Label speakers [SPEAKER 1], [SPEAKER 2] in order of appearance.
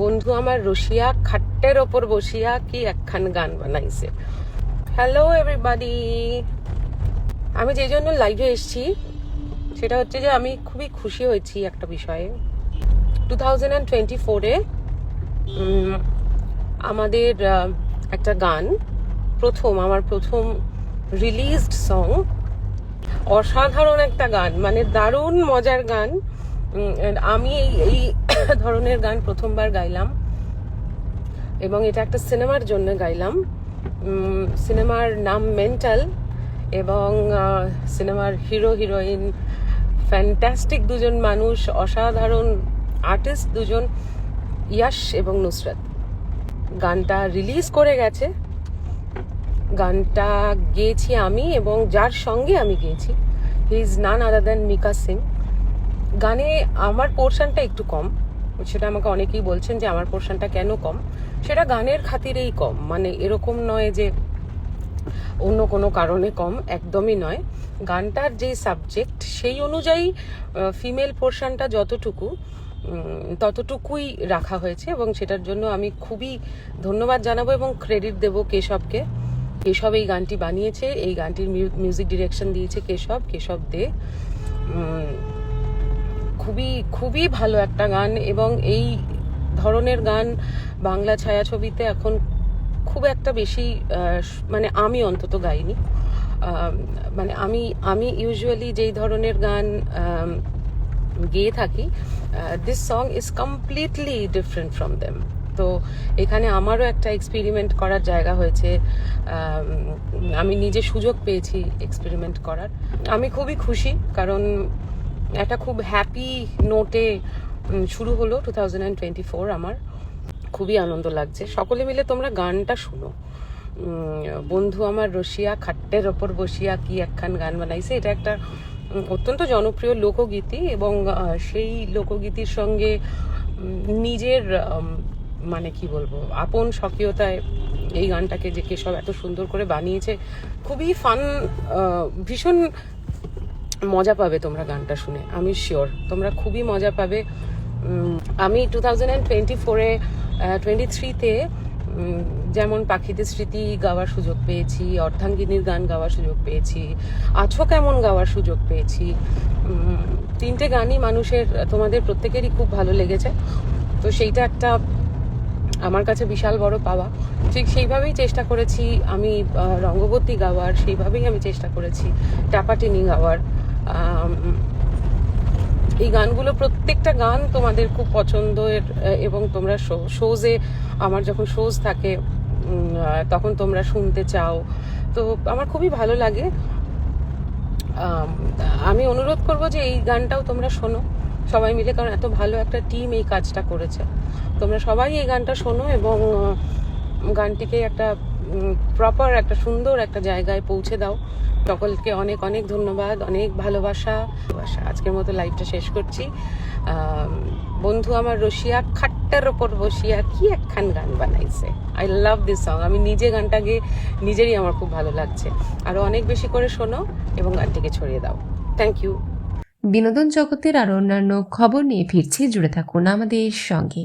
[SPEAKER 1] বন্ধু, আমার রসিয়া খাট্টের ওপর বসিয়া কি একখান গান বানাইছে। হ্যালো এভরিবাডি আমি যে জন্য লাইভে এসেছি, সেটা হচ্ছে যে আমি খুবই খুশি হয়েছি একটা বিষয়ে। টু থাউজেন্ড অ্যান্ড টোয়েন্টি ফোরে আমাদের একটা গান, প্রথম, আমার প্রথম রিলিজড সং অসাধারণ একটা গান মানে দারুণ মজার গান। আমি এই এই ধরনের গান প্রথমবার গাইলাম। এবং এটা একটা সিনেমার জন্য গাইলাম। সিনেমার নাম মেন্টাল এবং সিনেমার হিরো, হিরোইন ফ্যান্টাস্টিক দুজন মানুষ, অসাধারণ আর্টিস্ট দুজন, ইয়াশ এবং নুসরাত। গানটা রিলিজ করে গেছে। গানটা গেয়েছি আমি এবং যার সঙ্গে আমি গেয়েছি। He is none other than Mika Singh গানে আমার পোর্শনটা একটু কম। সেটা আমাকে অনেকেই বলছেন যে আমার পোর্শনটা কেন কম? সেটা গানের খাতিরেই কম। মানে এরকম নয় যে অন্য কোনো কারণে কম, একদমই নয়। গানটার যে সাবজেক্ট সেই অনুযায়ী ফিমেল পোর্শনটা যতটুকু ততটুকুই রাখা হয়েছে এবং সেটার জন্য আমি খুবই ধন্যবাদ জানাব এবং ক্রেডিট দেব কেশবকে। কেশব এই গানটি বানিয়েছে, এই গানটির মিউজিক ডিরেকশন দিয়েছে কেশব। কেশব দে খুবই খুবই ভালো একটা গান এবং এই ধরনের গান বাংলা ছায়াছবিতে এখন খুব একটা বেশি মানে আমি অন্তত গাইনি। মানে আমি আমি ইউজুয়ালি যেই ধরনের গান গেয়ে থাকি this song is completely different from them তো এখানে আমারও একটা এক্সপেরিমেন্ট করার জায়গা হয়েছে। আমি নিজে সুযোগ পেয়েছি এক্সপেরিমেন্ট করার। আমি খুবই খুশি, কারণ একটা খুব হ্যাপি নোটে শুরু হলো টু থাউজেন্ড ফোর আমার। খুবই আনন্দ লাগছে। সকলে মিলে তোমরা গানটা শুনো। বন্ধু আমার রসিয়া খাট্টের ওপর বসিয়া কি একখান গান বানাইছে? এটা একটা অত্যন্ত জনপ্রিয় লোকগীতি এবং সেই লোকগীতির সঙ্গে নিজের মানে কি বলব, আপন স্বকীয়তায় এই গানটাকে যে কেশব এত সুন্দর করে বানিয়েছে, খুবই ফান ভীষণ মজা পাবে তোমরা গানটা শুনে, আমি শিওর তোমরা খুবই মজা পাবে। আমি টু থাউজেন্ড অ্যান্ড টোয়েন্টি ফোরে টোয়েন্টি থ্রিতে যেমন পাখিদের স্মৃতি গাওয়ার সুযোগ পেয়েছি, অর্ধাঙ্গিনীর গান গাওয়ার সুযোগ পেয়েছি আছো কেমন গাওয়ার সুযোগ পেয়েছি তিনটে গানই মানুষের, তোমাদের প্রত্যেকেরই খুব ভালো লেগেছে। তো সেইটা একটা আমার কাছে বিশাল বড় পাওয়া। ঠিক সেইভাবেই চেষ্টা করেছি আমি রঙ্গবতী গাওয়ার, সেইভাবেই আমি চেষ্টা করেছি, টাপাটিনি গাওয়ার। এই গানগুলো প্রত্যেকটা গান তোমাদের খুব পছন্দের এবং তোমরা শোজে আমার যখন শোজ থাকে তখন তোমরা শুনতে চাও। তো আমার খুবই ভালো লাগে। আমি অনুরোধ করব যে এই গানটাও তোমরা শোনো। সবাই মিলে, কারণ এত ভালো একটা টিম এই কাজটা করেছে। তোমরা সবাই এই গানটা শোনো এবং গানটিকে একটা প্রপার একটা সুন্দর একটা জায়গায় পৌঁছে দাও। সকলকে অনেক অনেক ধন্যবাদ, অনেক ভালোবাসা। ভালোবাসা। আজকের মতো লাইভটা শেষ করছি। বন্ধু আমার রসিয়া খাট্টার ওপর বসিয়া কি একখান গান বানাইছে। আই লাভ দিস সং আমি নিজে গানটা গেয়ে নিজেরই আমার খুব ভালো লাগছে। আরও অনেক বেশি করে শোনো এবং গানটিকে ছড়িয়ে দাও। থ্যাংক ইউ
[SPEAKER 2] বিনোদন জগতের আরও অন্যান্য খবর নিয়ে ফিরছি। জুড়ে থাকুন আমাদের সঙ্গে।